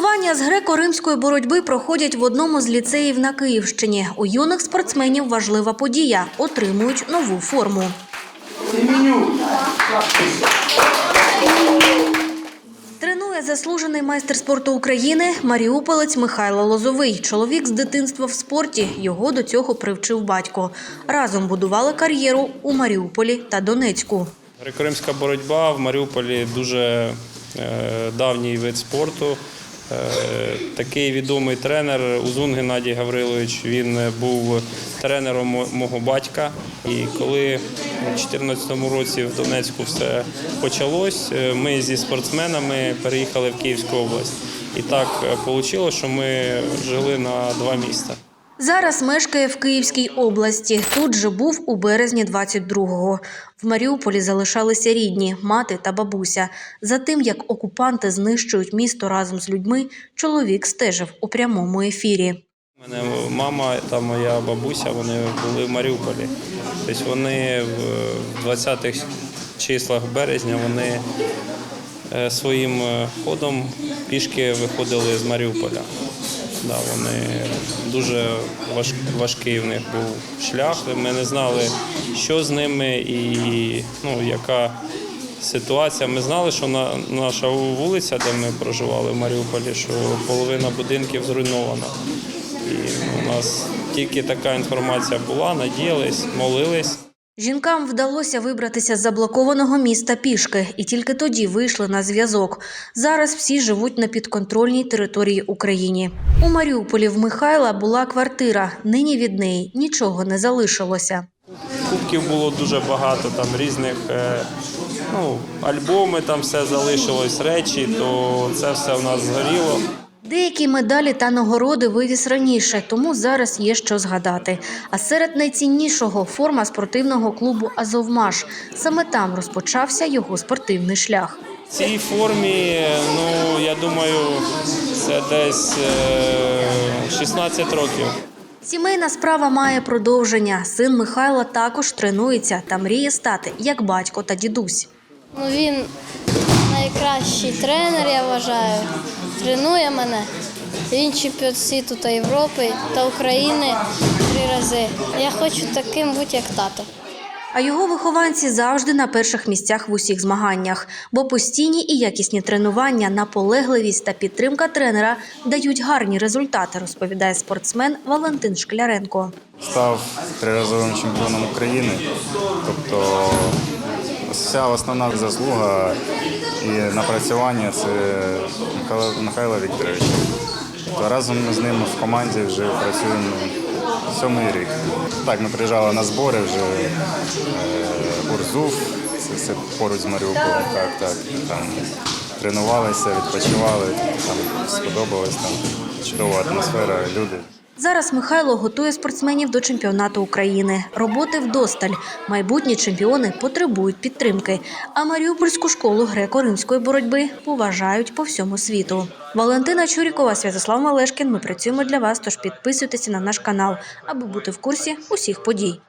Тренування з греко-римської боротьби проходять в одному з ліцеїв на Київщині. У юних спортсменів важлива подія отримують нову форму. Тренує заслужений майстер спорту України маріуполець Михайло Лозовий. Чоловік з дитинства в спорті. Його до цього привчив батько. Разом будували кар'єру у Маріуполі та Донецьку. Греко-римська боротьба в Маріуполі дуже е, давній вид спорту. Е, такий відомий тренер Узун Геннадій Гаврилович. Він був тренером мого батька. І коли у 2014 році в Донецьку все почалось, е, ми зі спортсменами переїхали в Київську область. І так вийшло, що ми жили на два міста. Зараз мешкає в Київській області. Тут же був у березні 22-го. В Маріуполі залишалися рідні, мати та бабуся. За тим, як окупанти знищують місто разом з людьми, чоловік стежив у прямому ефірі. У мене мама та моя бабуся вони були в Маріуполі. Тобто вони в 20-х числах березня вони е, своїм е, ходом пішки виходили з Маріуполя. Да, вони дуже важ, важкий в них був шлях. Ми не знали, що з ними і ну, яка ситуація. Ми знали, що на, наша вулиця, де ми проживали в Маріуполі, що половина будинків зруйнована. І у нас тільки така інформація була, надіялись, молились. Жінкам вдалося вибратися з заблокованого міста пішки, і тільки тоді вийшли на зв'язок. Зараз всі живуть на підконтрольній території України. У Маріуполі в Михайла була квартира. Нині від неї нічого не залишилося. Кубків було дуже багато, там різних е, ну, альбоми, там все залишилось, речі, то це все в нас згоріло. Деякі медалі та нагороди вивіз раніше, тому зараз є що згадати. А серед найціннішого форма спортивного клубу Азовмаш. Саме там розпочався його спортивний шлях. В цій формі, ну я думаю, це десь е, 16 років. Сімейна справа має продовження. Син Михайла також тренується та мріє стати як батько та дідусь. Ну, він найкращий тренер, я вважаю. Тренує мене. Він чемпіон світу та Європи та України три рази. Я хочу таким бути, як тато. А його вихованці завжди на перших місцях в усіх змаганнях, бо постійні і якісні тренування, наполегливість та підтримка тренера дають гарні результати, розповідає спортсмен Валентин Шкляренко. став триразовим чемпіоном України. Тобто вся основна заслуга і напрацювання це Михайло, Вікторович. Разом ми з ним в команді вже працюємо сьомий рік. Так, ми приїжджали на збори вже е, Урзув, це все поруч з Маріуполем, так, так. Там тренувалися, відпочивали, там сподобалось, там чудова атмосфера, люди. Зараз Михайло готує спортсменів до чемпіонату України. Роботи вдосталь. Майбутні чемпіони потребують підтримки. А Маріупольську школу греко-римської боротьби поважають по всьому світу. Валентина Чурікова, Святослав Малешкін. Ми працюємо для вас. Тож підписуйтеся на наш канал, аби бути в курсі усіх подій.